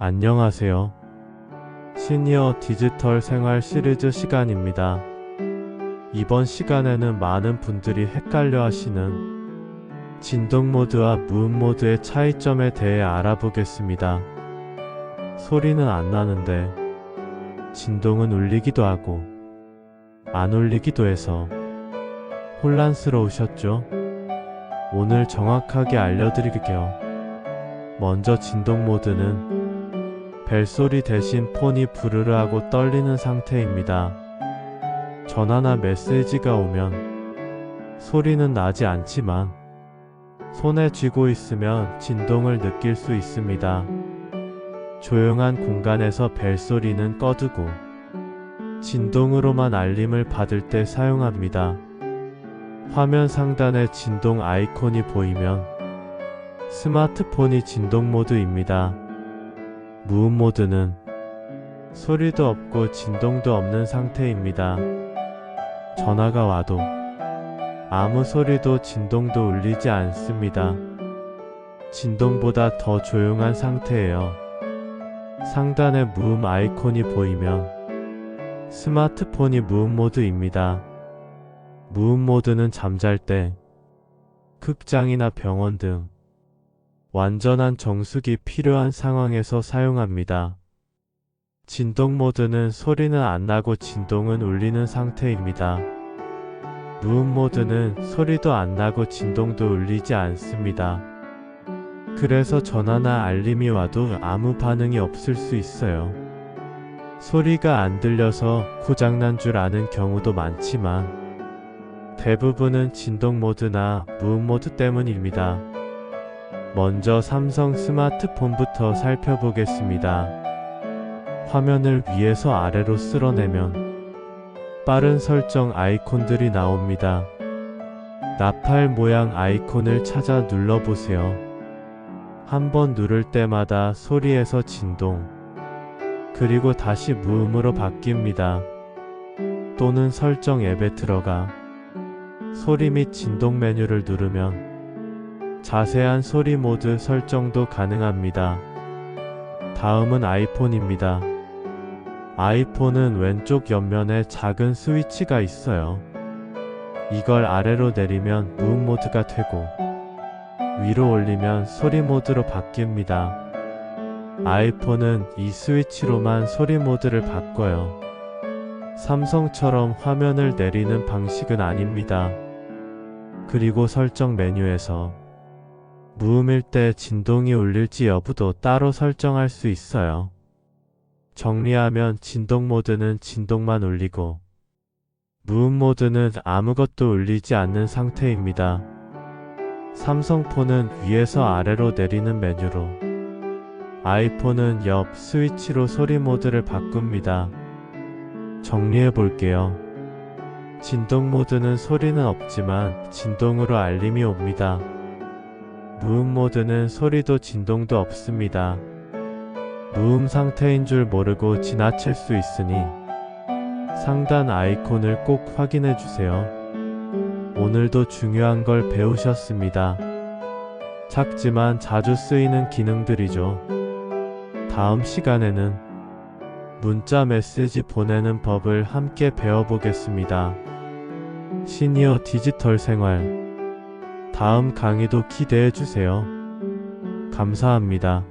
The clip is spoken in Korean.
안녕하세요. 시니어 디지털 생활 시리즈 시간입니다. 이번 시간에는 많은 분들이 헷갈려 하시는 진동 모드와 무음 모드의 차이점에 대해 알아보겠습니다. 소리는 안 나는데 진동은 울리기도 하고 안 울리기도 해서 혼란스러우셨죠? 오늘 정확하게 알려드릴게요. 먼저 진동 모드는 벨소리 대신 폰이 부르르 하고 떨리는 상태입니다. 전화나 메시지가 오면 소리는 나지 않지만 손에 쥐고 있으면 진동을 느낄 수 있습니다. 조용한 공간에서 벨소리는 꺼두고 진동으로만 알림을 받을 때 사용합니다. 화면 상단에 진동 아이콘이 보이면 스마트폰이 진동 모드입니다. 무음 모드는 소리도 없고 진동도 없는 상태입니다. 전화가 와도 아무 소리도 진동도 울리지 않습니다. 진동보다 더 조용한 상태예요. 상단에 무음 아이콘이 보이면 스마트폰이 무음 모드입니다. 무음 모드는 잠잘 때 극장이나 병원 등 완전한 정숙이 필요한 상황에서 사용합니다. 진동 모드는 소리는 안 나고 진동은 울리는 상태입니다. 무음 모드는 소리도 안 나고 진동도 울리지 않습니다. 그래서 전화나 알림이 와도 아무 반응이 없을 수 있어요. 소리가 안 들려서 고장난 줄 아는 경우도 많지만 대부분은 진동 모드나 무음 모드 때문입니다. 먼저 삼성 스마트폰부터 살펴보겠습니다. 화면을 위에서 아래로 쓸어내면 빠른 설정 아이콘들이 나옵니다. 나팔 모양 아이콘을 찾아 눌러보세요. 한번 누를 때마다 소리에서 진동, 그리고 다시 무음으로 바뀝니다. 또는 설정 앱에 들어가 소리 및 진동 메뉴를 누르면 자세한 소리 모드 설정도 가능합니다. 다음은 아이폰입니다. 아이폰은 왼쪽 옆면에 작은 스위치가 있어요. 이걸 아래로 내리면 무음 모드가 되고 위로 올리면 소리 모드로 바뀝니다. 아이폰은 이 스위치로만 소리 모드를 바꿔요. 삼성처럼 화면을 내리는 방식은 아닙니다. 그리고 설정 메뉴에서 무음일 때 진동이 울릴지 여부도 따로 설정할 수 있어요. 정리하면 진동 모드는 진동만 울리고 무음 모드는 아무것도 울리지 않는 상태입니다. 삼성폰은 위에서 아래로 내리는 메뉴로 아이폰은 옆 스위치로 소리 모드를 바꿉니다. 정리해 볼게요. 진동 모드는 소리는 없지만 진동으로 알림이 옵니다. 무음 모드는 소리도 진동도 없습니다. 무음 상태인 줄 모르고 지나칠 수 있으니 상단 아이콘을 꼭 확인해 주세요. 오늘도 중요한 걸 배우셨습니다. 작지만 자주 쓰이는 기능들이죠. 다음 시간에는 문자 메시지 보내는 법을 함께 배워보겠습니다. 시니어 디지털 생활 다음 강의도 기대해 주세요. 감사합니다.